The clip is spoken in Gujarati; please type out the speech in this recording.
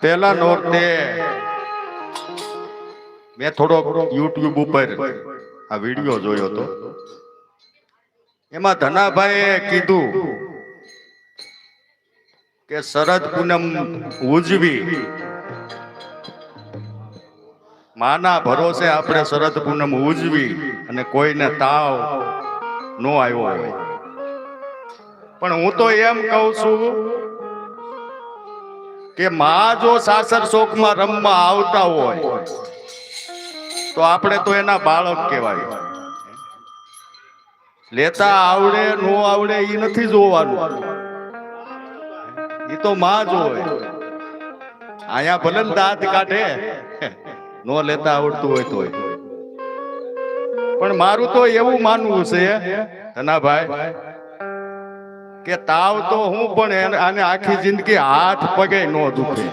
પેલા નોરતે મેં થોડો યુટ્યુબ ઉપર આ વીડિયો જોયો હતો. એમાં ધનાભાઈએ કીધું કે શરદ પૂનમ ઉજવી. માના ભરોસે આપણે શરદ પૂનમ ઉજવી અને કોઈને તાવ નો આવ્યો હોય. પણ હું તો એમ કહું છું કે માં જો સાસર શોકમાં રમવા આવતા હોય, તો આપણે તો એના બાળક કહેવાય. લેતા આવડે, નો આવડે એ નથી જોવાનું. એ તો માં જોવે અહીંયા ભલે દાંત કાઢે, નો લેતા આવડતું હોય તો પણ મારું તો એવું માનવું છે, ધનાભાઈ કે તાવ તો હું પણ આને આખી જિંદગી હાથ પગે નો દુખે.